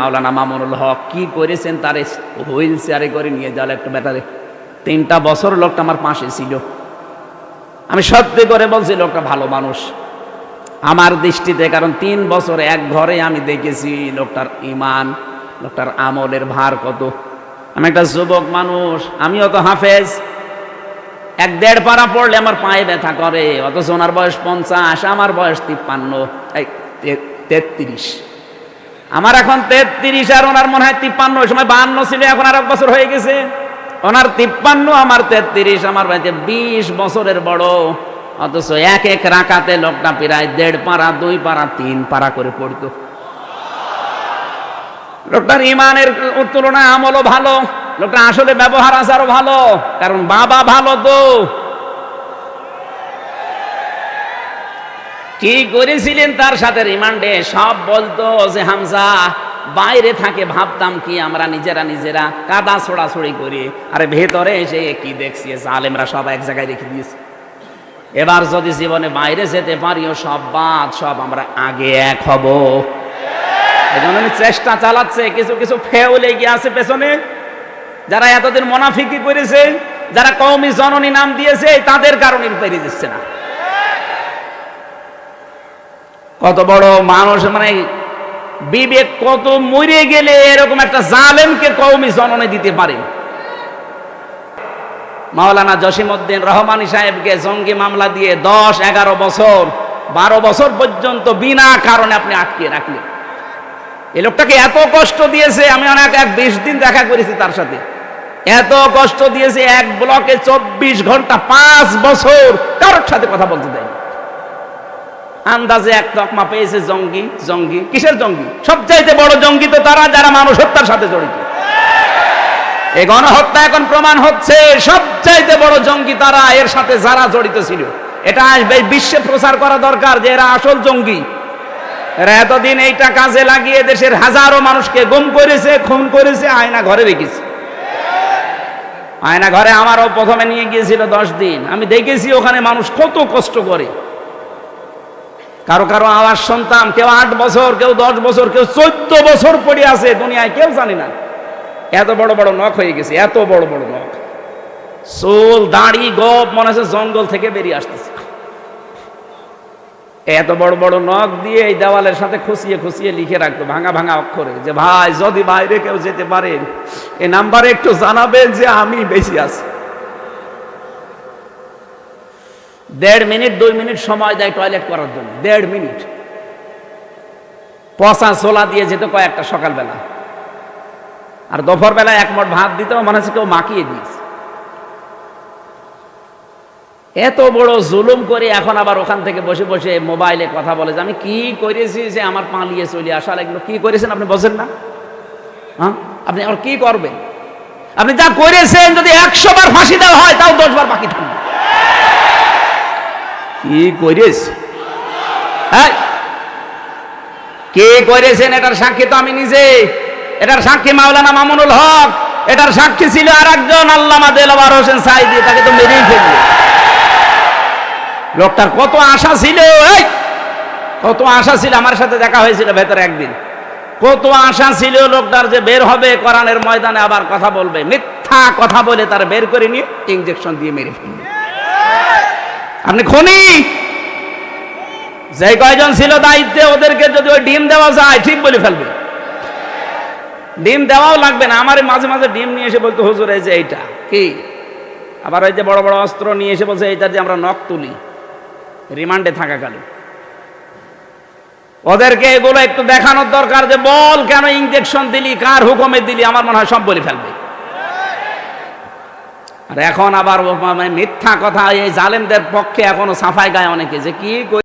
মাওলানা মামুনুল হক কি করেছেন তারে হুইল চেয়ারে করে নিয়ে যাওয়ার একটা ব্যাটারে তিনটা বছর লোকটা আমার পাশে ছিল। আমি সত্যি করে বলছি, লোকটা ভালো মানুষ। আমার দৃষ্টিতে কারণ তিন বছর এক ঘরে আমি দেখেছি লোকটার ইমান, লোকটার আমলের ভার কত। আমি একটা যুবক মানুষ, আমিও তো হাফেজ। এক দেড় পারা পড়লে আমার পায়ে ব্যথা করে, অথচ ওনার বয়স পঞ্চাশ, আমার বয়স তিপ্পান্ন তেত্রিশ। আমার এখন তেত্রিশ আর ওনার মনে হয় তিপ্পান্ন, ওই সময় বাহান্ন ছিল, এখন আর এক বছর হয়ে গেছে। ওনার তিপ্পান্ন, আমার তেত্রিশ, আমার বাড়িতে বিশ বছরের বড়। অথচ এক এক রাকাতে লোকটা প্রায় দেড় পারা দুই পারা তিন পারা করে পড়তো। লোকটার ইমানের তুলনায় আমলও ভালো লোকটা আসলে ব্যবহার আচারও ভালো, কারণ বাবা ভালো তো। কি করেছিলেন তার সাথে রিমান্ডে? সব বলতো যে, হামজা, বাইরে থাকে, ভাবতাম কি আমরা নিজেরা নিজেরা কাদা ছোড়াছড়ি করি। আরে ভেতরে এসে কি দেখছি? জালেমরা সব এক জায়গায় রেখে দিয়েছে। এবার যদি জীবনে বাইরে যেতে পারিও সব বাদ, সব আমরা আগে এক হব। চেষ্টা চালাচ্ছে, কিছু কিছু ফেউ লেগে আছে পেছনে। যারা এতদিন মোনাফিকি করেছে, যারা কৌমি জননী নাম দিয়েছে, তাদের কারণে পেরিয়ে দিচ্ছে না। কত বড় মানুষ মানে বিবেক কত মরে গেলে এরকম একটা জালেমকে কৌমি জননে দিতে পারে। মাওলানা জসিমউদ্দিন রহমানি সাহেবকে জঙ্গি মামলা দিয়ে দশ, এগারো বছর, বারো বছর পর্যন্ত বিনা কারণে আপনি আটকে রাখলেন। এই লোকটাকে এত কষ্ট দিয়েছে, আমি অনেক, এক বিশ দিন দেখা করেছি তার সাথে। এত কষ্ট দিয়েছে, এক ব্লকে চব্বিশ ঘণ্টা পাঁচ বছর কারোর সাথে কথা বলতে আন্দাজে এক তকমা পেয়েছে জঙ্গি জঙ্গি। কিসের জঙ্গি? সবচাইতে বড় জঙ্গি তো তারা, যারা মানুষ হত্যার সাথে জড়িত। এই গণহত্যা এখন প্রমাণ হচ্ছে, সবচাইতে বড় জঙ্গি তারা, এর সাথে যারা জড়িত ছিল। এটা আসবে, বিশ্বে প্রচার করা দরকার যে এরা আসল জঙ্গি। এরা এতদিন এইটা কাজে লাগিয়ে দেশের হাজারো মানুষকে গুম করেছে, খুন করেছে, আয়না ঘরে রেখেছে। আয়না ঘরে আমারও প্রথমে নিয়ে গিয়েছিল দশ দিন। আমি দেখেছি ওখানে মানুষ কত কষ্ট করে। কারও কারও আমার শুনতাম, কেউ আট বছর, কেউ দশ বছর, কেউ চোদ্দ বছর পড়ে আছে দুনিয়ায়, কেউ জানি না। এত বড় বড় নখ হয়ে গেছে, এত বড় বড় নখ। চুল, দাড়ি গপ মনে হচ্ছে জঙ্গল থেকে বেরিয়ে আসতেছে। এত বড় বড় নখ দিয়ে এই দেওয়ালের সাথে খুশিয়ে খুশিয়ে লিখে রাখতো, ভাঙা ভাঙা অক্ষরে, যে ভাই, যদি বাইরে কেউ যেতে পারেন এই নাম্বারে একটু জানাবেন যে আমি বেশি আছি। দেড় মিনিট, দুই মিনিট সময় দেয় টয়লেট করার জন্য। দেড় মিনিট। পচা ছোলা দিয়ে যেত কয়েকটা সকালবেলা। আর দুপুর বেলা মোট ভাত দিত, মনে হচ্ছে কেউ মাখিয়ে দিয়েছে। এত বড় জুলুম করে এখন আবার ওখান থেকে বসে বসে মোবাইলে কথা বলে যে, আমি কি করেছি যে আমার পালিয়ে চলে আসা? এগুলো কি করেছেন আপনি বোঝেন না? হ্যাঁ? আপনি আর কি করবেন? আপনি যা করেছেন যদি একশো বার ফাঁসি দেওয়া হয়, তাও দশ বার বাকি থাকবে। কি করিস? হ্যাঁ? কে করেছেন এটার সাক্ষী তো আমি নিজে? এটার সাক্ষী মাওলানা মামুনুল হক। এটার সাক্ষী ছিল আর একজন আল্লামা হোসেন সাইদি, তাকে তো মেরেই ফেলবে লোকটার কত আশা ছিল, এই! কত আশা ছিল, আমার সাথে দেখা হয়েছিল ভেতরে একদিন। কত আশা ছিল লোকটার যে বের হবে কোরআনের ময়দানে আবার কথা বলবে। মিথ্যা কথা বলে তার বের করে নিয়ে ইঞ্জেকশন দিয়ে মেরে ফেলবে আপনি খনি? যে কয়জন ছিল দায়িত্বে ওদেরকে যদি ওই ডিম দেওয়া যায়, ঠিক বলে ফেলবে। ডিম দেওয়াও লাগবে না। আমার মাঝে মাঝে ডিম নিয়ে এসে বলতো, হুজুর, এই যে এইটা। কি? আবার ওই যে বড় বড় অস্ত্র নিয়ে এসে বলছে এইটা যে আমরা নখ তুলি। রিমান্ডে থাকাকালীন ওদেরকে এগুলো একটু দেখানোর দরকার যে, বল কেন ইঞ্জেকশন দিলি? কার হুকুমে দিলি? আমার মনে হয় সব বলে ফেলবে। আর এখন আবার মানে মিথ্যা কথা, এই জালেমদের পক্ষে এখনও সাফাই গায় অনেকে যে কি